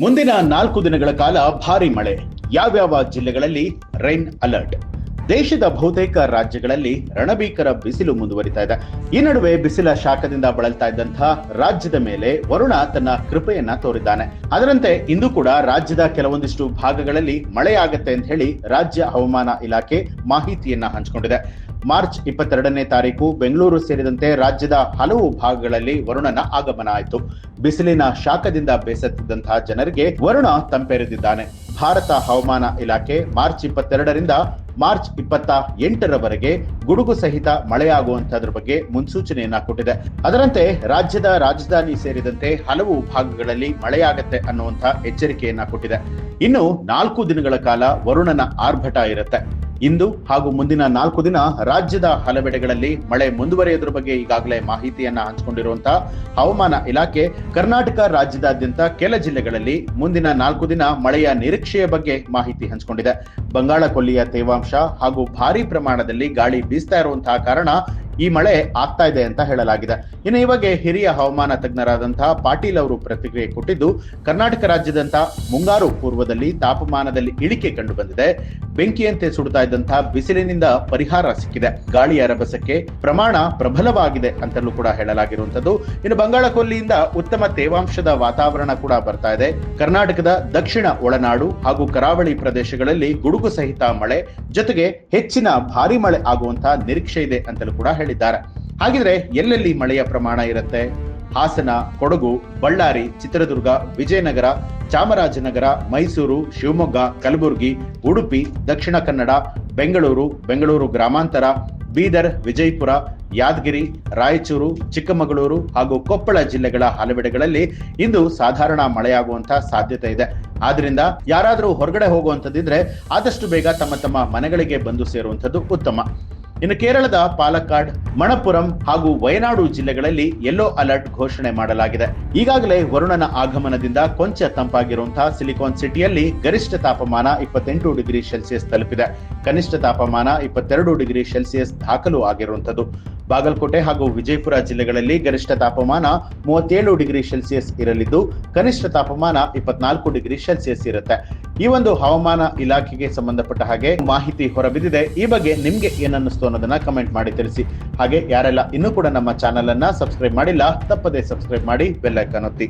ಮುಂದಿನ ನಾಲ್ಕು ದಿನಗಳ ಕಾಲ ಭಾರಿ ಮಳೆ. ಯಾವ್ಯಾವ ಜಿಲ್ಲೆಗಳಲ್ಲಿ ರೈನ್ ಅಲರ್ಟ್? ದೇಶದ ಬಹುತೇಕ ರಾಜ್ಯಗಳಲ್ಲಿ ರಣಬೀಕರ ಬಿಸಿಲು ಮುಂದುವರಿತಾ ಇದೆ. ಈ ನಡುವೆ ಬಿಸಿಲ ಶಾಖದಿಂದ ಬಳಲ್ತಾ ಇದ್ದಂತಹ ರಾಜ್ಯದ ಮೇಲೆ ವರುಣ ತನ್ನ ಕೃಪೆಯನ್ನ ತೋರಿದ್ದಾನೆ. ಅದರಂತೆ ಇಂದು ಕೂಡ ರಾಜ್ಯದ ಕೆಲವೊಂದಿಷ್ಟು ಭಾಗಗಳಲ್ಲಿ ಮಳೆಯಾಗತ್ತೆ ಅಂತ ಹೇಳಿ ರಾಜ್ಯ ಹವಾಮಾನ ಇಲಾಖೆ ಮಾಹಿತಿಯನ್ನ ಹಂಚಿಕೊಂಡಿದೆ. ಮಾರ್ಚ್ ಇಪ್ಪತ್ತೆರಡನೇ ತಾರೀಕು ಬೆಂಗಳೂರು ಸೇರಿದಂತೆ ರಾಜ್ಯದ ಹಲವು ಭಾಗಗಳಲ್ಲಿ ವರುಣನ ಆಗಮನ ಆಯಿತು. ಬಿಸಿಲಿನ ಶಾಖದಿಂದ ಬೇಸತ್ತಿದ್ದಂತಹ ಜನರಿಗೆ ವರುಣ ತಂಪೆರೆದಿದ್ದಾನೆ. ಭಾರತ ಹವಾಮಾನ ಇಲಾಖೆ ಮಾರ್ಚ್ ಇಪ್ಪತ್ತೆರಡರಿಂದ ಮಾರ್ಚ್ ಇಪ್ಪತ್ತ ಎಂಟರವರೆಗೆ ಗುಡುಗು ಸಹಿತ ಮಳೆಯಾಗುವಂತಹದ್ರ ಬಗ್ಗೆ ಮುನ್ಸೂಚನೆಯನ್ನ ಕೊಟ್ಟಿದೆ. ಅದರಂತೆ ರಾಜ್ಯದ ರಾಜಧಾನಿ ಸೇರಿದಂತೆ ಹಲವು ಭಾಗಗಳಲ್ಲಿ ಮಳೆಯಾಗತ್ತೆ ಅನ್ನುವಂತ ಎಚ್ಚರಿಕೆಯನ್ನ ಕೊಟ್ಟಿದೆ. ಇನ್ನು ನಾಲ್ಕು ದಿನಗಳ ಕಾಲ ವರುಣನ ಆರ್ಭಟ ಇರುತ್ತೆ. ಇಂದು ಹಾಗೂ ಮುಂದಿನ ನಾಲ್ಕು ದಿನ ರಾಜ್ಯದ ಹಲವೆಡೆಗಳಲ್ಲಿ ಮಳೆ ಮುಂದುವರಿಯೋದ್ರ ಬಗ್ಗೆ ಈಗಾಗಲೇ ಮಾಹಿತಿಯನ್ನ ಹಂಚಿಕೊಂಡಿರುವಂತಹ ಹವಾಮಾನ ಇಲಾಖೆ ಕರ್ನಾಟಕ ರಾಜ್ಯದಾದ್ಯಂತ ಕೆಲ ಜಿಲ್ಲೆಗಳಲ್ಲಿ ಮುಂದಿನ ನಾಲ್ಕು ದಿನ ಮಳೆಯ ನಿರೀಕ್ಷೆಯ ಬಗ್ಗೆ ಮಾಹಿತಿ ಹಂಚಿಕೊಂಡಿದೆ. ಬಂಗಾಳ ಕೊಲ್ಲಿಯ ತೇವಾಂಶ ಹಾಗೂ ಭಾರಿ ಪ್ರಮಾಣದಲ್ಲಿ ಗಾಳಿ ಬೀಸ್ತಾ ಇರುವಂತಹ ಕಾರಣ ಈ ಮಳೆ ಆಗ್ತಾ ಇದೆ ಅಂತ ಹೇಳಲಾಗಿದೆ. ಇನ್ನು ಇವಾಗ ಹಿರಿಯ ಹವಾಮಾನ ತಜ್ಞರಾದಂತಹ ಪಾಟೀಲ್ ಅವರು ಪ್ರತಿಕ್ರಿಯೆ ಕೊಟ್ಟಿದ್ದು, ಕರ್ನಾಟಕ ರಾಜ್ಯದಂತ ಮುಂಗಾರು ಪೂರ್ವದಲ್ಲಿ ತಾಪಮಾನದಲ್ಲಿ ಇಳಿಕೆ ಕಂಡು ಬಂದಿದೆ ಬೆಂಕಿಯಂತೆ ಸುಡ್ತಾ ಇದ್ದಂತಹ ಬಿಸಿಲಿನಿಂದ ಪರಿಹಾರ ಸಿಕ್ಕಿದೆ. ಗಾಳಿಯ ರಭಸಕ್ಕೆ ಪ್ರಮಾಣ ಪ್ರಬಲವಾಗಿದೆ ಅಂತಲೂ ಕೂಡ ಹೇಳಲಾಗಿರುವಂತದ್ದು ಇನ್ನು ಬಂಗಾಳ ಕೊಲ್ಲಿಯಿಂದ ಉತ್ತಮ ತೇವಾಂಶದ ವಾತಾವರಣ ಕೂಡ ಬರ್ತಾ ಇದೆ. ಕರ್ನಾಟಕದ ದಕ್ಷಿಣ ಒಳನಾಡು ಹಾಗೂ ಕರಾವಳಿ ಪ್ರದೇಶಗಳಲ್ಲಿ ಗುಡುಗು ಸಹಿತ ಮಳೆ, ಜೊತೆಗೆ ಹೆಚ್ಚಿನ ಭಾರಿ ಮಳೆ ಆಗುವಂತಹ ನಿರೀಕ್ಷೆ ಇದೆ ಅಂತಲೂ ಕೂಡ ಹೇಳಿದ್ದಾರೆ. ಹಾಗಿದ್ರೆ ಎಲ್ಲೆಲ್ಲಿ ಮಳೆಯ ಪ್ರಮಾಣ ಇರುತ್ತೆ? ಹಾಸನ, ಕೊಡಗು, ಬಳ್ಳಾರಿ, ಚಿತ್ರದುರ್ಗ, ವಿಜಯನಗರ, ಚಾಮರಾಜನಗರ, ಮೈಸೂರು, ಶಿವಮೊಗ್ಗ, ಕಲಬುರಗಿ, ಉಡುಪಿ, ದಕ್ಷಿಣ ಕನ್ನಡ, ಬೆಂಗಳೂರು ಬೆಂಗಳೂರು ಗ್ರಾಮಾಂತರ, ಬೀದರ್, ವಿಜಯಪುರ, ಯಾದಗಿರಿ, ರಾಯಚೂರು, ಚಿಕ್ಕಮಗಳೂರು ಹಾಗೂ ಕೊಪ್ಪಳ ಜಿಲ್ಲೆಗಳ ಹಲವೆಡೆಗಳಲ್ಲಿ ಇಂದು ಸಾಧಾರಣ ಮಳೆಯಾಗುವಂತಹ ಸಾಧ್ಯತೆ ಇದೆ. ಆದ್ರಿಂದ ಯಾರಾದರೂ ಹೊರಗಡೆ ಹೋಗುವಂಥದ್ದಿದ್ರೆ ಆದಷ್ಟು ಬೇಗ ತಮ್ಮ ತಮ್ಮ ಮನೆಗಳಿಗೆ ಬಂದು ಸೇರುವಂಥದ್ದು ಉತ್ತಮ. ಇನ್ನು ಕೇರಳದ ಪಾಲಕ್ಕಾಡ್, ಮಣಪುರಂ ಹಾಗೂ ವಯನಾಡು ಜಿಲ್ಲೆಗಳಲ್ಲಿ ಯೆಲ್ಲೋ ಅಲರ್ಟ್ ಘೋಷಣೆ ಮಾಡಲಾಗಿದೆ. ಈಗಾಗಲೇ ವರುಣನ ಆಗಮನದಿಂದ ಕೊಂಚ ತಂಪಾಗಿರುವಂತಹ ಸಿಲಿಕಾನ್ ಸಿಟಿಯಲ್ಲಿ ಗರಿಷ್ಠ ತಾಪಮಾನ ಇಪ್ಪತ್ತೆಂಟು ಡಿಗ್ರಿ ಸೆಲ್ಸಿಯಸ್ ತಲುಪಿದೆ. ಕನಿಷ್ಠ ತಾಪಮಾನ ಇಪ್ಪತ್ತೆರಡು ಡಿಗ್ರಿ ಸೆಲ್ಸಿಯಸ್ ದಾಖಲು ಆಗಿರುವಂತದ್ದು ಬಾಗಲಕೋಟೆ ಹಾಗೂ ವಿಜಯಪುರ ಜಿಲ್ಲೆಗಳಲ್ಲಿ ಗರಿಷ್ಠ ತಾಪಮಾನ ಮೂವತ್ತೇಳು ಡಿಗ್ರಿ ಸೆಲ್ಸಿಯಸ್ ಇರಲಿದ್ದು, ಕನಿಷ್ಠ ತಾಪಮಾನ ಇಪ್ಪತ್ನಾಲ್ಕು ಡಿಗ್ರಿ ಸೆಲ್ಸಿಯಸ್ ಇರುತ್ತೆ. ಈ ಒಂದು ಹವಾಮಾನ ಇಲಾಖೆಗೆ ಸಂಬಂಧಪಟ್ಟ ಹಾಗೆ ಮಾಹಿತಿ ಹೊರಬಿದ್ದಿದೆ. ಈ ಬಗ್ಗೆ ನಿಮ್ಗೆ ಏನನ್ನಿಸ್ತು ಅನ್ನೋದನ್ನ ಕಮೆಂಟ್ ಮಾಡಿ ತಿಳಿಸಿ. ಹಾಗೆ ಯಾರೆಲ್ಲ ಇನ್ನೂ ಕೂಡ ನಮ್ಮ ಚಾನೆಲ್ ಅನ್ನ ಸಬ್ಸ್ಕ್ರೈಬ್ ಮಾಡಿಲ್ಲ, ತಪ್ಪದೆ ಸಬ್ಸ್ಕ್ರೈಬ್ ಮಾಡಿ ಬೆಲ್ಲೈಕನ್ ಒತ್ತಿ.